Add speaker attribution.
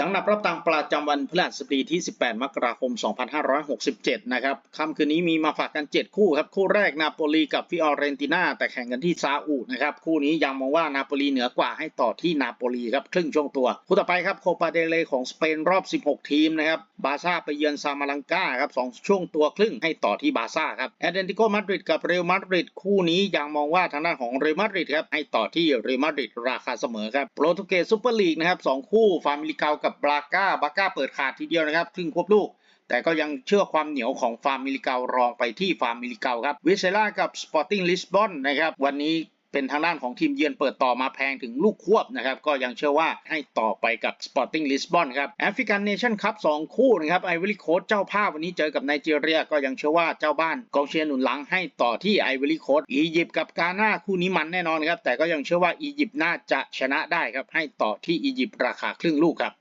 Speaker 1: จังหนับรับตังประจำวันพฤหัสบดีที่ 18 มกราคม 2567 นะครับค่ำคืนนี้มีมาฝากกัน 7 คู่ครับ คู่แรกนาโปลีกับฟิออเรนติน่าแต่แข่งกันที่ซาอุนะครับ คู่นี้ยังมองว่านาโปลีเหนือกว่าให้ต่อที่นาโปลีครับ ครึ่งช่วงตัว คู่ต่อไปครับโคปาเดเลของสเปนรอบ 16 ทีมนะครับ บาซ่าไปเยือนซามาลังกาครับสองช่วงตัวครึ่งให้ต่อที่บาซ่าครับแอตเลติโกมาดริดกับเรอัลมาดริดคู่นี้ยังมองว่าทางด้านของเรอัลมาดริดครับให้ต่อที่เรอัลมาดริดราคาเสมอครับโปรตุเกสซูเปอร์ลีกนะครับสองคู่ฟามิลิกากับบราก้าบราก้าเปิดขาดทีเดียวนะครับครึ่งควบลูก แต่ก็ยังเชื่อความเหนียวของฟาร์มมิลิเการองไปที่ฟาร์มมิลิเกาครับวิเซล่ากับสปอร์ติ้งลิสบอนนะครับวันนี้เป็นทางด้านของทีมเยือนเปิดต่อมาแพงถึงลูกควบนะครับก็ยังเชื่อว่าให้ต่อไปกับ Sporting Lisbon ครับแอฟริกันเนชั่นคัพ2คู่นะครับไอวอรี่โคสเจ้าภาพวันนี้เจอกับไนจีเรียก็ยังเชื่อว่าเจ้าบ้านกองเชียร์หนุนหลังให้ต่อที่ไอวอรี่โคสอียิปต์กับกาหน้าคู่นี้มันแน่นอนครับแต่ก็ยังเชื่อว่าอียิปต์น่าจะชนะได้ครับให้ต่อที่อียิปต์ราคาครึ่งลูกครับ